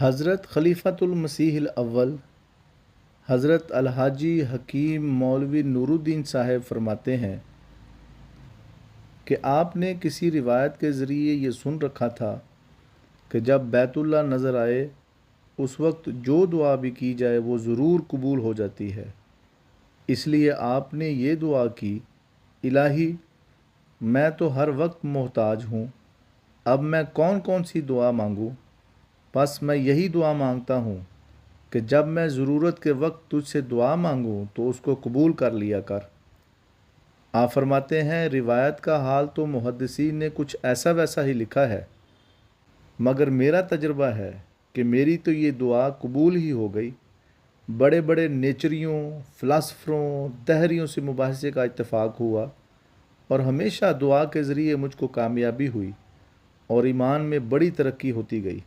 حضرت خلیفۃ المسیح الاول، حضرت الحاجی حکیم مولوی نور الدین صاحب فرماتے ہیں کہ آپ نے کسی روایت کے ذریعے یہ سن رکھا تھا کہ جب بیت اللہ نظر آئے، اس وقت جو دعا بھی کی جائے وہ ضرور قبول ہو جاتی ہے۔ اس لیے آپ نے یہ دعا کی، الہی، میں تو ہر وقت محتاج ہوں، اب میں کون کون سی دعا مانگوں؟ بس میں یہی دعا مانگتا ہوں کہ جب میں ضرورت کے وقت تجھ سے دعا مانگوں تو اس کو قبول کر لیا کر۔ آپ فرماتے ہیں، روایت کا حال تو محدثین نے کچھ ایسا ویسا ہی لکھا ہے، مگر میرا تجربہ ہے کہ میری تو یہ دعا قبول ہی ہو گئی۔ بڑے بڑے نیچریوں، فلاسفروں، دہریوں سے مباحثے کا اتفاق ہوا اور ہمیشہ دعا کے ذریعے مجھ کو کامیابی ہوئی اور ایمان میں بڑی ترقی ہوتی گئی۔